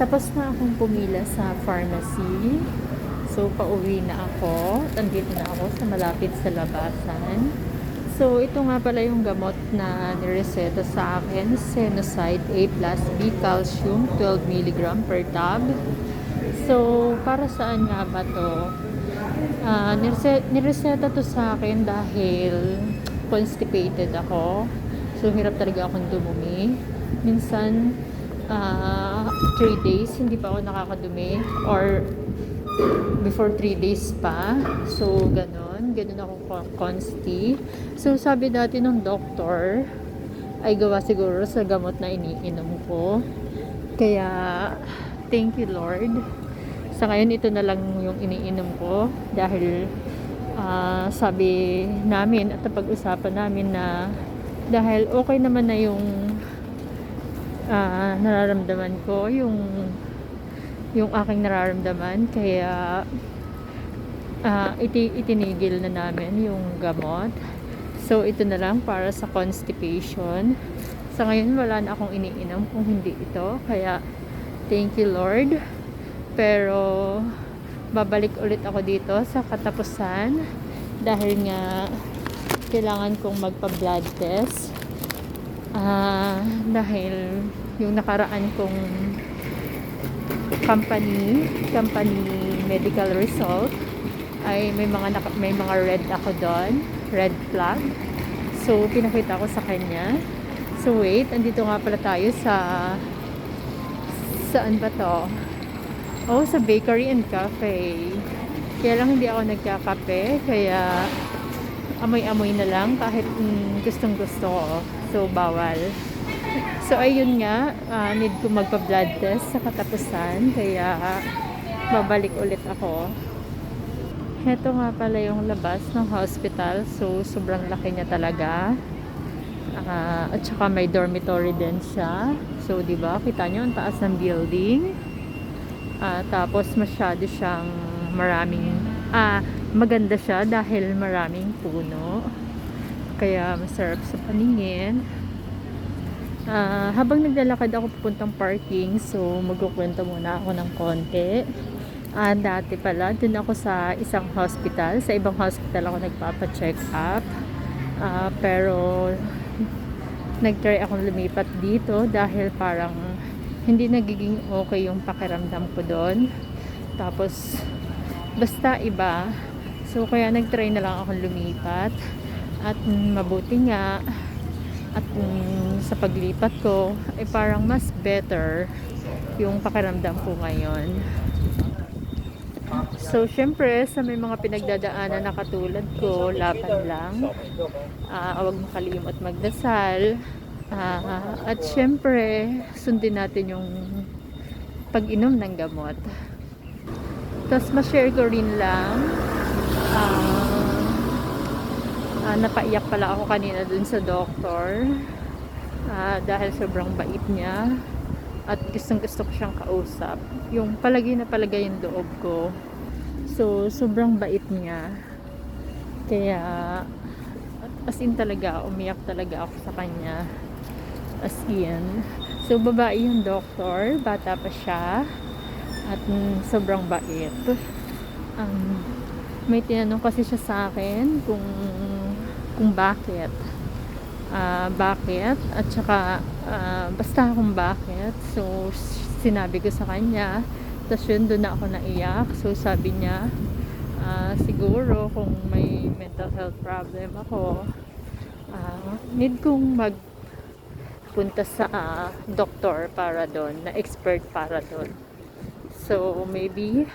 Tapos na akong pumila sa pharmacy. So, pauwi na ako. Nandito na ako sa malapit sa labasan. So, ito nga pala yung gamot na nireseta sa akin. Senoside A plus B calcium 12 mg per tab. So, para saan nga ba to? Nirese- nireseta to sa akin dahil constipated ako. So, hirap talaga akong dumumi. Minsan, 3 days, hindi pa ako nakakadumi. Or, before 3 days pa. So, ganon. Ganon ako con- consti. So, sabi dati ng doktor, ay gawa siguro sa gamot na iniinom ko. Kaya, thank you Lord. Sa ngayon, ito na lang yung iniinom ko dahil ah, sabi namin at napag-usapan namin na dahil okay naman na yung ah, nararamdaman ko, yung yung aking nararamdaman kaya ah, iti, itinigil na namin yung gamot. So, ito na lang para sa constipation. Sa ngayon, wala na akong iniinom kung hindi ito. Kaya, thank you Lord. Pero, babalik ulit ako dito sa katapusan. Dahil nga, kailangan kong magpa-blood test. Ah, dahil yung nakaraan kong company, company medical result ay may mga naka, may mga red ako doon, red flag. So pinakita ko sa kanya. So wait, andito nga pala tayo sa saan ba to? Oh, sa bakery and cafe. Kaya lang hindi ako nagkakape, kaya amoy-amoy na lang kahit mm, gustong gusto ko. So bawal. So ayun nga, ah, need ko magpa-blood test sa katapusan kaya babalik ulit ako. Heto nga pala yung labas ng hospital. So sobrang laki niya talaga. Ah, at saka may dormitory din siya. So 'di ba? Kita niyo ang taas ng building. Ah, tapos masyado siyang maraming ah maganda siya dahil maraming puno. Kaya masarap sa paningin. Ah, habang naglalakad ako papuntang parking, so magkukwento muna ako ng konti. Ah, dati pala, dun ako sa isang hospital. Sa ibang hospital ako nagpapa-check up. Ah, pero nag-try akong lumipat dito dahil parang hindi nagiging okay yung pakiramdam ko doon. Tapos, basta iba. So, kaya nag-try na lang akong lumipat. At mabuti nga, at mm, sa paglipat ko ay parang mas better yung pakiramdam ko ngayon. So, syempre, sa may mga pinagdadaanan na katulad ko, laban lang. Ah, huwag makalimot magdasal. Ah, at syempre, sundin natin yung pag-inom ng gamot. Tapos, ma-share ko rin lang. Ah, Ah, napaiyak pala ako kanina dun sa doktor. Ah, dahil sobrang bait niya. At gustong gusto ko siyang kausap. Yung palagi na palagay yung loob ko. So sobrang bait niya. Kaya as in talaga umiyak talaga ako sa kanya. As in. So babae yung doktor. Bata pa siya at mm, sobrang bait. Um, may tinanong kasi siya sa akin kung kung bakit. Ah, bakit? At saka ah, basta kung bakit. So sinabi ko sa kanya. Tapos yun doon ako naiyak. So sabi niya ah, siguro kung may mental health problem ako ah, need kong mag punta sa ah, doktor para doon na expert para doon so maybe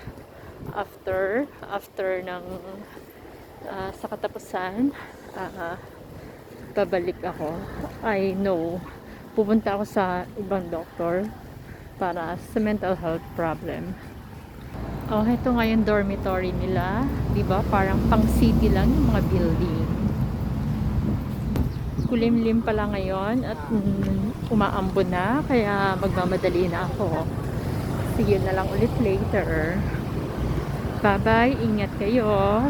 after after ng ah, sa katapusan ah, babalik ako I know pupunta ako sa ibang doktor para sa mental health problem. Oh ito nga yung dormitory nila di ba? Parang pang city lang yung mga building. Kulimlim pala ngayon at mm, umaambon na kaya magmamadali na ako see you na lang ulit later. Bye bye ingat kayo